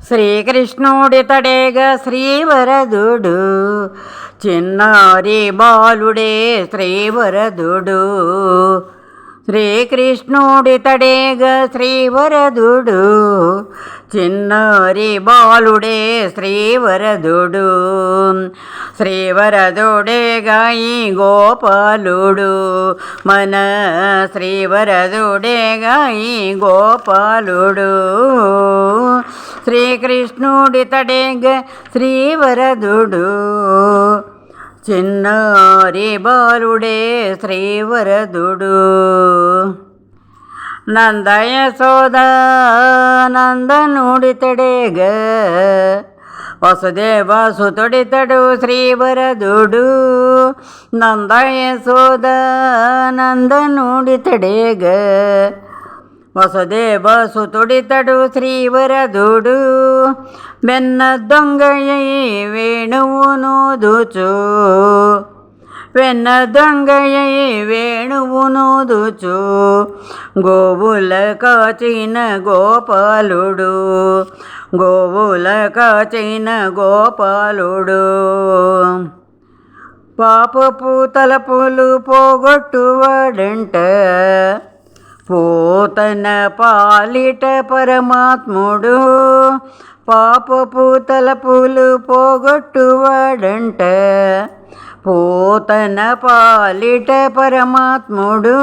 శ్రీకృష్ణుడితడేగ శ్రీవరదుడు చిన్నారి బాలుడే శ్రీవరదుడు శ్రీకృష్ణుడితడేగ శ్రీవరదుడు చిన్నారి బాలుడే శ్రీవరదుడు శ్రీవరదుడేగా ఈ గోపాలుడు మన శ్రీవరదుడేగా ఈ గోపాలుడు శ్రీకృష్ణుడితడేగ శ్రీవరదుడు చిన్నారి బాలుడే శ్రీవరదుడు నందయ సోద నందనుడితడేగ వసుదేవ సుతుడితడు శ్రీవరదుడు నందయ సోద నందనుడితడేగ వసుదేవ సుతుడితడు శ్రీవరదుడు. వెన్న దొంగయ్యి వేణువును దూచు వెన్న దొంగయ్యి వేణువును దూచు గోవుల కాచిన గోపాలుడు. గోవుల కాచిన గోపాలుడు. పాపపు తలపులు పోగొట్టువాడంట. పోతన పాలిట పరమాత్ముడు. పాపపు తలపులు పోగొట్టువాడంట. పోతన పాలిట పరమాత్ముడు.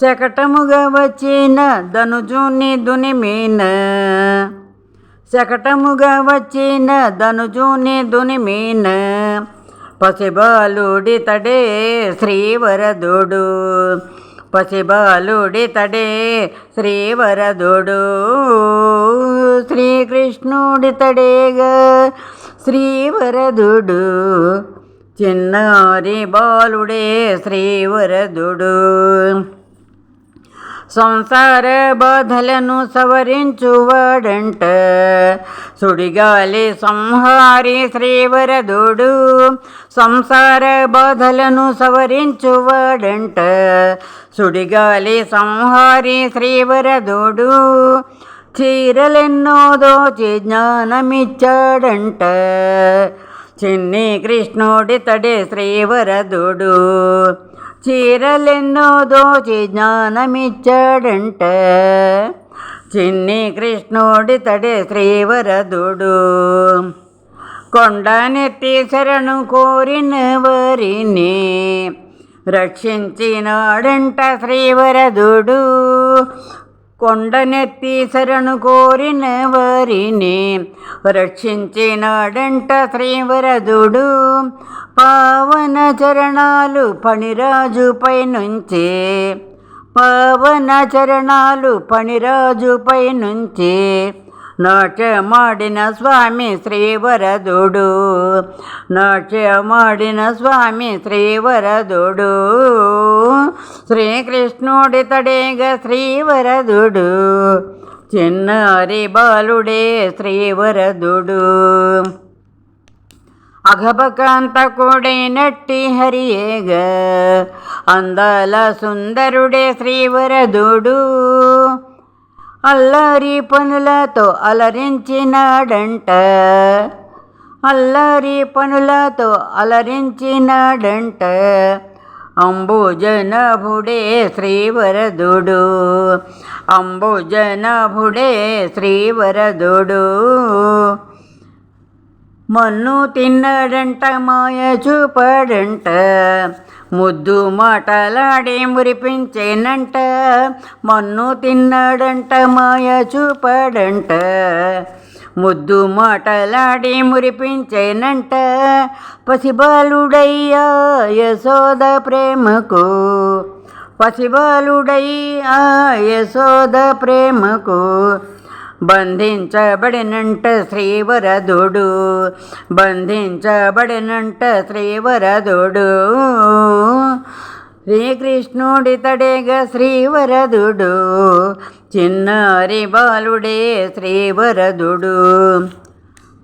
శకటముగా వచ్చిన ధనుజుని దునిమీన శకటముగా వచ్చిన ధనుజుని దునిమీన పసిబాలుడితడే శ్రీవరదుడు. పసిబాలుడితడే శ్రీవరదుడు. శ్రీకృష్ణుడితడేగా శ్రీవరదుడు. చిన్నారి బాలుడే శ్రీవరదుడు. సంసార బాధలను సవరించువాడంట. సుడిగాలి సంహారి శ్రీవరదుడు సంసార బాధలను సవరించువాడంట. సుడిగాలి సంహారి శ్రీవరదుడు చీరలెన్నో దోచి జ్ఞానమిచ్చాడంట. చిన్ని కృష్ణుడితడే శ్రీవరదుడు చీరలెన్నో దోచి జ్ఞానమిచ్చాడంట. చిన్ని కృష్ణుడి కృష్ణుడితడే శ్రీవరదుడు. కొండనెత్తి శరణు కోరిన వారిని రక్షించినాడంట శ్రీవరదుడు. కొండనెత్తి శరణు కోరిన వారిని రక్షించినాడంట శ్రీవరదుడు. పావన చరణాలు పణిరాజుపై నుంచి పావన చరణాలు పణిరాజుపై నుంచి నాట్యమాడిన స్వామి శ్రీవరదుడు. నాట్యమాడిన స్వామి శ్రీవరదుడు. శ్రీకృష్ణుడి తడేగ శ్రీవరదుడు. చిన్నారి బాలుడే శ్రీవరదుడు. అఘపకాంతకుడైనట్టి హరియేగ. అందాల సుందరుడే శ్రీవరదుడు. అల్లరి పనులతో అలరించినాడంట. అల్లరి పనులతో అలరించినాడంట. అంబుజనభుడే శ్రీవరదుడు. అంబుజనభుడే శ్రీవరదుడు. మన్ను తిన్నాడంట మాయ చూపాడంట. ముద్దు మాటలాడి మురిపించేనంట. మన్ను తిన్నాడంట మాయ చూపాడంట. ముద్దు మాటలాడి మురిపించేనంట. పసిబాలుడయ్యా యశోద ప్రేమకు. పసిబాలుడయ్యా యశోద ప్రేమకు. బంధించబడినంట శ్రీవరదుడు బంధించబడినంట శ్రీవరదుడు. శ్రీకృష్ణుడితడేగ శ్రీవరదుడు చిన్నారి బాలుడే శ్రీవరదుడు.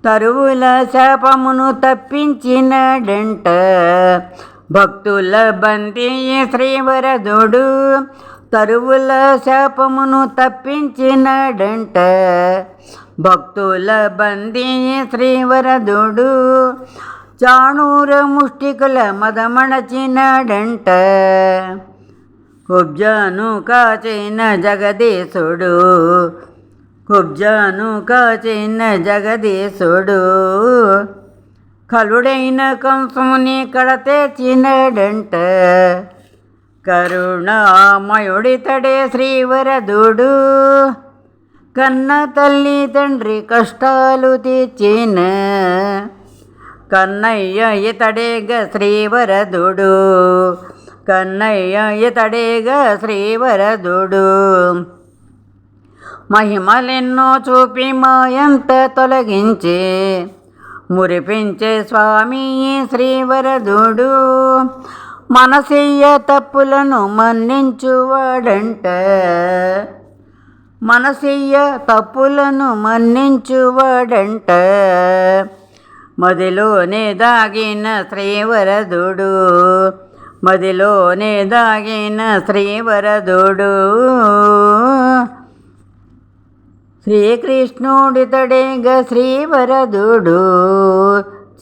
తరువుల శాపమును తప్పించినడంట భక్తుల బంతి శ్రీవరదుడు. తరువుల శాపమును తప్పించినాడంట. భక్తుల బందీ శ్రీవరదుడు చాణూర ముష్టికుల మదమణచినాడంట. కుబ్జాను కాచిన జగదీశుడు కుబ్జాను కాచిన జగదీశుడు కలుడైన కంసుని కడతేచినాడంట కరుణామయుడితడే శ్రీవరదుడు కన్న తల్లి తండ్రి కష్టాలు తీర్చిన కన్నయ్య ఇతడేగ శ్రీవరదుడు కన్నయ్య ఇతడేగ శ్రీవరదుడు మహిమలెన్నో చూపి మాయంత తొలగించి మురిపించే స్వామి శ్రీవరదుడు మనసీయ తప్పులను మన్నించువాడంట. మనసీయ తప్పులను మన్నించువాడంట. మదిలోనే దాగిన శ్రీవరదుడు మదిలోనే దాగిన శ్రీవరదుడు. శ్రీకృష్ణుడితడేగ శ్రీవరదుడు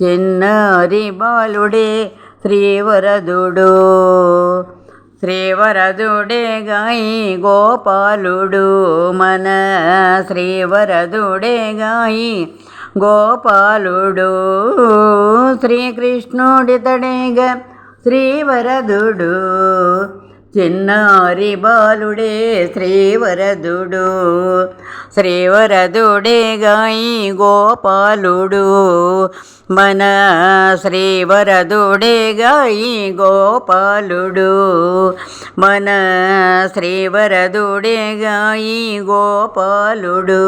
చిన్నారి బాలుడే శ్రీవరదుడు. శ్రీవరదుడే గాయి గోపాలుడు. మన శ్రీవరదుడే గాయి గోపాలుడు. శ్రీకృష్ణుడితడేగ శ్రీవరదుడు. చిన్నారి బాలుడే శ్రీవరదుడు శ్రీవరదుడే గాయి గోపాలుడు. మన శ్రీవరదుడే గాయి గోపాలుడు. మన శ్రీవరదుడే గాయి గోపాలుడు.